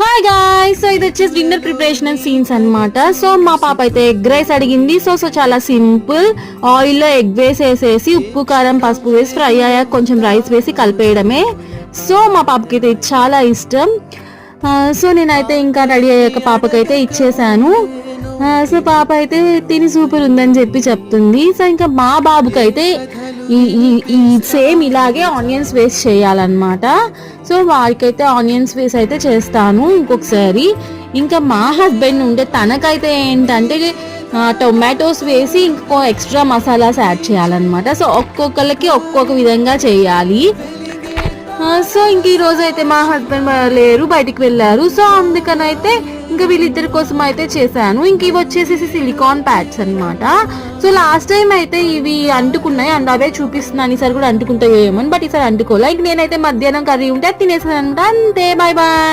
Hi guy so ఇది వచ్చేసి dinner preparation and scenes అనమాట సో మా పాప అయితే ఎగ్ రైస్ అడిగింది. సో సో చాలా సింపుల్ ఆయిల్లో ఎగ్ వేసేసేసి ఉప్పు కారం పసుపు వేసి ఫ్రై అయ్యాక కొంచెం రైస్ వేసి కలిపేయడమే. సో మా పాపకి అయితే చాలా ఇష్టం. Uh, సో నేనైతే ఇంకా రెడీ అయ్యాక పాపకైతే ఇచ్చేసాను. Uh, సో పాప అయితే తిని సూపర్ ఉందని చెప్పి చెప్తుంది. సో ఇంకా మా బాబుకి అయితే ఈ ఈ- సేమ్ ఇలాగే ఆనియన్స్ వేస్ట్ చేయాలన్నమాట. సో వారికైతే ఆనియన్స్ వేస్ అయితే చేస్తాను ఇంకొకసారి. ఇంకా మా హస్బెండ్ ఉంటే తనకైతే ఏంటంటే టొమాటోస్ వేసి ఇంకో ఎక్స్ట్రా మసాలాస్ యాడ్ చేయాలన్నమాట. సో ఒక్కొక్కరికి ఒక్కొక్క విధంగా చేయాలి. సో ఇంక ఈ రోజు అయితే మా హస్బెండ్ లేరు బయటికి వెళ్ళారు. సో అందుకని అయితే ఇంకా వీళ్ళిద్దరి కోసం అయితే చేశాను. ఇంక ఇవి వచ్చేసి సిలికాన్ ప్యాడ్స్ అన్నమాట. సో లాస్ట్ టైం అయితే ఇవి అంటుకున్నాయి. అండ్ అవే చూపిస్తున్నాను. ఈసారి కూడా అంటుకుంటాయేమో బట్ ఈసారి అంటుకోలే. ఇంక నేనైతే మధ్యాహ్నం కర్రీ ఉంటే తినేసాను అంతే బాయ్ బాయ్